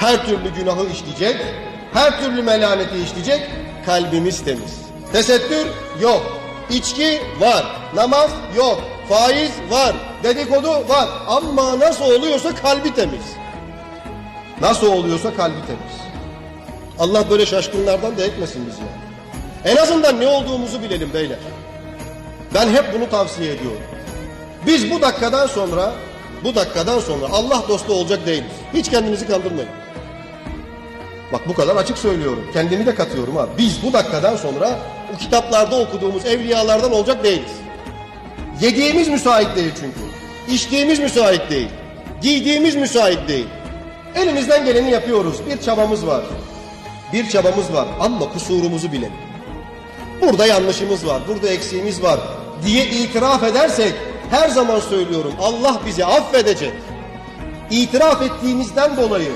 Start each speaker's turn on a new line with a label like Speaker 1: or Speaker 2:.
Speaker 1: her türlü günahı işleyecek, her türlü melaneti işleyecek, kalbimiz temiz. Tesettür yok, içki var, namaz yok, faiz var, dedikodu var ama nasıl oluyorsa kalbi temiz. Nasıl oluyorsa kalbi temiz. Allah böyle şaşkınlardan da etmesin bizi yani. En azından ne olduğumuzu bilelim beyler. Ben hep bunu tavsiye ediyorum. Biz bu dakikadan sonra, bu dakikadan sonra Allah dostu olacak değiliz. Hiç kendinizi kandırmayın. Bak bu kadar açık söylüyorum. Kendimi de katıyorum ha. Biz bu dakikadan sonra bu kitaplarda okuduğumuz evliyalardan olacak değiliz. Yediğimiz müsait değil çünkü. İçtiğimiz müsait değil. Giydiğimiz müsait değil. Elimizden geleni yapıyoruz. Bir çabamız var. Bir çabamız var ama kusurumuzu bilelim. Burada yanlışımız var, burada eksiğimiz var diye itiraf edersek her zaman söylüyorum Allah bizi affedecek. İtiraf ettiğimizden dolayı